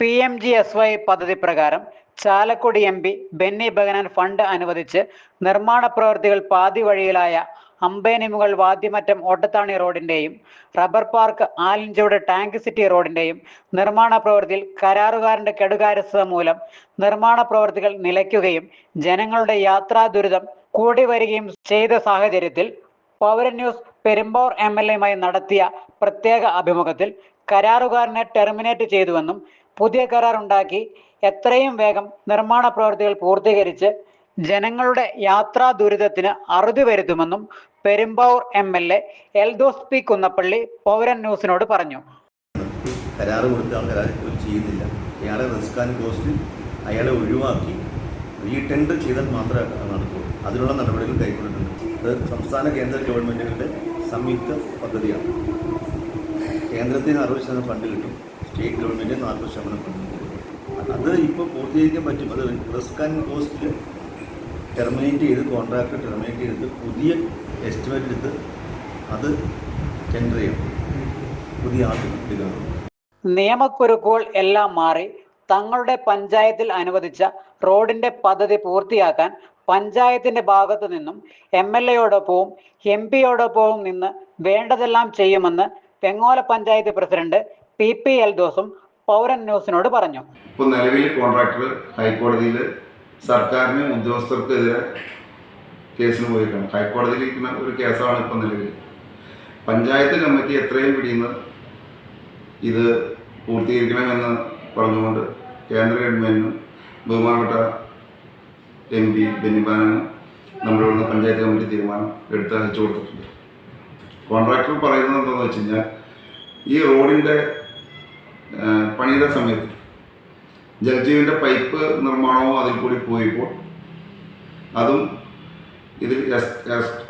P M G S Y പദ്ധതി പ്രകാരം Chalakudy M P Benny Behanan fund അനുവദിച്ച് നിർമ്മാണ പ്രവൃത്തികൾ പാതി വഴിയിലായ അമ്പേനിമുകൾ വാദ്യമറ്റം Ottathani റോഡിന്റെയും rubber park Alinchode tank city റോഡിന്റെയും നിർമ്മാണ പ്രവൃത്തിയിൽ കരാറുകാരന്റെ കെടുകാര്യസ്ഥത മൂലം നിർമ്മാണ പ്രവൃത്തികൾ നിലയ്ക്കുകയും ജനങ്ങളുടെ യാത്രാ ദുരിതം കൂടി വരികയും ചെയ്ത സാഹചര്യത്തിൽ Paura news Perumbavoor M L എയുമായി നടത്തിയ പ്രത്യേക അഭിമുഖത്തിൽ കരാറുകാരനെ ടെർമിനേറ്റ് ചെയ്തുവെന്നും പുതിയ കരാർ ഉണ്ടാക്കി എത്രയും വേഗം നിർമ്മാണ പ്രവൃത്തികൾ പൂർത്തീകരിച്ച് ജനങ്ങളുടെ യാത്രാ ദുരിതത്തിന് അറുതി വരുത്തുമെന്നും Perumbavoor M L A Eldhose P Kunnappilly Pauran ന്യൂസിനോട് പറഞ്ഞു. കരാറ് കൊടുത്ത ആൾ കരാർ ചെയ്യുന്നില്ല. അയാളെ കോസ്റ്റ് അയാളെ ഒഴിവാക്കി റീടെൻഡർ ചെയ്താൽ മാത്രമേ നടക്കുള്ളൂ നടക്കൂ. അതിനുള്ള നടപടികൾ കൈക്കൊണ്ടിട്ടുണ്ട്. അത് സംസ്ഥാന കേന്ദ്ര ഗവൺമെന്റുകളുടെ സംയുക്ത പദ്ധതിയാണ്. കേന്ദ്രത്തിന് അറുപത് ശതമാനം ഫണ്ട് കിട്ടും. സ്റ്റേറ്റ് ഗവൺമെന്റ് നാൽപ്പത് ശതമാനം ഫണ്ട് കിട്ടും. അത് ഇപ്പോൾ പൂർത്തീകരിക്കാൻ പറ്റും. അത് റിസ്ക് ആൻഡ് കോസ്റ്റിൽ ടെർമിനേറ്റ് ചെയ്ത് കോൺട്രാക്ട് ടെർമിനേറ്റ് ചെയ്തിട്ട് പുതിയ എസ്റ്റിമേറ്റ് എടുത്ത് അത് ടെൻഡർ ചെയ്യണം പുതിയ ആർട്ടിഫിക്കറ്റ് കാണും നിയമക്കുരുക്കുകൾ എല്ലാം മാറി തങ്ങളുടെ പഞ്ചായത്തിൽ അനുവദിച്ച റോഡിന്റെ പദ്ധതി പൂർത്തിയാക്കാൻ പഞ്ചായത്തിന്റെ ഭാഗത്തു നിന്നും എം എൽ എയോടൊപ്പവും എം പിയോടൊപ്പവും നിന്ന് വേണ്ടതെല്ലാം ചെയ്യുമെന്ന് Pengola panchayat president P P L ദോസും പൗരൻ ന്യൂസിനോട് പറഞ്ഞു. ഇപ്പോൾ നിലവിൽ കോൺട്രാക്ടർ ഹൈക്കോടതിയിൽ സർക്കാരിന് ഉദ്യോഗസ്ഥർക്കെതിരെ കേസിന് പോയിട്ടുണ്ട്. ഹൈക്കോടതിയിൽ ഇരിക്കുന്ന ഒരു കേസാണ് ഇപ്പോൾ നിലവിൽ പഞ്ചായത്ത് കമ്മിറ്റി എത്രയും പിടിയുന്ന ഇത് പൂർത്തീകരിക്കണമെന്ന് പറഞ്ഞുകൊണ്ട് കേന്ദ്ര ഗവൺമെന്റിനും ബഹുമാനപ്പെട്ട എം പി ബെന്നിബാനും നമ്മുടെ പഞ്ചായത്ത് കമ്മിറ്റി തീരുമാനം എടുത്ത് അയച്ചു കൊടുത്തിട്ടുണ്ട്. കോൺട്രാക്ടർ പറയുന്നത് എന്താണെന്ന് വെച്ച് കഴിഞ്ഞാൽ ഈ റോഡിന്റെ പണിയുടെ സമയത്ത് ജലജീവിന്റെ പൈപ്പ് നിർമ്മാണവും അതിൽ കൂടി പോയപ്പോൾ അതും ഇതിൽ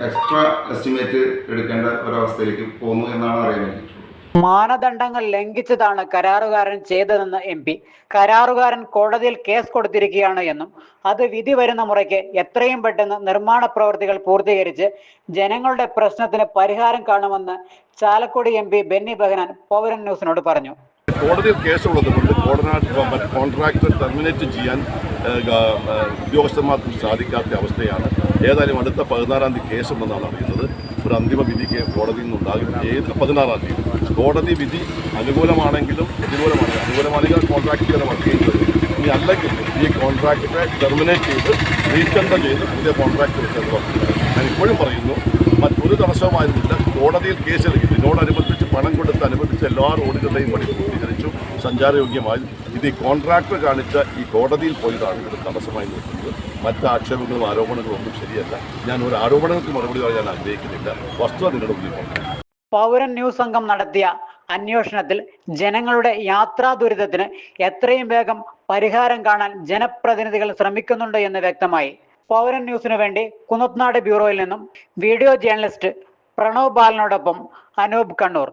എക്സ്ട്രാ എസ്റ്റിമേറ്റ് എടുക്കേണ്ട ഒരവസ്ഥയിലേക്ക് പോന്നു എന്നാണ് അറിയാൻ മാനദണ്ഡങ്ങൾ ലംഘിച്ചതാണ് കരാറുകാരൻ ചെയ്തതെന്ന് എം പി. കരാറുകാരൻ കോടതിയിൽ കേസ് കൊടുത്തിരിക്കുകയാണ് എന്നും അത് വിധി വരുന്ന മുറയ്ക്ക് എത്രയും പെട്ടെന്ന് നിർമ്മാണ പ്രവൃത്തികൾ പൂർത്തീകരിച്ച് ജനങ്ങളുടെ പ്രശ്നത്തിന് പരിഹാരം കാണുമെന്ന് ചാലക്കുടി എം പി ബെന്നി ബെഹനാൻ പൗരൻ ന്യൂസിനോട് പറഞ്ഞു. കോടതിയിൽ കേസുള്ളതുകൊണ്ട് കോർഡിനേറ്റ് കോൺട്രാക്ടർ ടെർമിനേറ്റ് ചെയ്യാൻ ഉദ്യോഗസ്ഥന്മാർക്കും സാധിക്കാത്ത അവസ്ഥയാണ്. ഏതായാലും അടുത്ത പതിനാറാം തീയതി കേസുണ്ടെന്നാണ് അറിയുന്നത്. ഒരു അന്തിമ വിധിക്ക് കോടതിയിൽ നിന്നുണ്ടാകും ഏത് പതിനാറാം തീയതി? കോടതി വിധി അനുകൂലമാണെങ്കിലും പ്രതികൂലമാണെങ്കിലും അനുകൂലമാണെങ്കിൽ കോൺട്രാക്ട് ചെയ്ത് വർക്ക് ചെയ്യുന്നത് ഇനി അല്ലെങ്കിൽ ഈ കോൺട്രാക്റ്റിനെ ടെർമിനേറ്റ് ചെയ്ത് റീടെൻഡർ ചെയ്ത് പുതിയ കോൺട്രാക്ട് വെച്ചത് ഞാൻ ഇപ്പോഴും പറയുന്നു മറ്റൊരു തടസ്സമായിരുന്നില്ല കോടതിയിൽ കേസ് എടുക്കും ഇതിനോടനുബന്ധിച്ച് പണം കൊടുത്ത് അനുബന്ധിച്ച് എല്ലാ റോഡുകളുടെയും പണി പൂർത്തീകരിച്ചു. സഞ്ചാരയോഗ്യമായി. ഇത് ഈ കോൺട്രാക്ടർ കാണിച്ച ഈ കോടതിയിൽ പോയതാണ് ഇത് തടസ്സമായി നിൽക്കുന്നത്. മറ്റ് ആക്ഷേപങ്ങളും ആരോപണങ്ങളും ഒന്നും ശരിയല്ല. ഞാൻ ഒരു ആരോപണങ്ങൾക്ക് മറുപടി പറയാൻ ആഗ്രഹിക്കുന്നില്ല. വസ്തുത നിങ്ങളുടെ മുന്നിൽ പൗരൻ ന്യൂസ് സംഘം നടത്തിയ അന്വേഷണത്തിൽ ജനങ്ങളുടെ യാത്രാ ദുരിതത്തിന് എത്രയും വേഗം പരിഹാരം കാണാൻ ജനപ്രതിനിധികൾ ശ്രമിക്കുന്നുണ്ട് എന്ന് വ്യക്തമായി. പൗരൻ ന്യൂസിനു വേണ്ടി കുന്നത്നാട് ബ്യൂറോയിൽ നിന്നും വീഡിയോ ജേർണലിസ്റ്റ് പ്രണവ് ബാലനോടൊപ്പം അനൂപ് കണ്ണൂർ.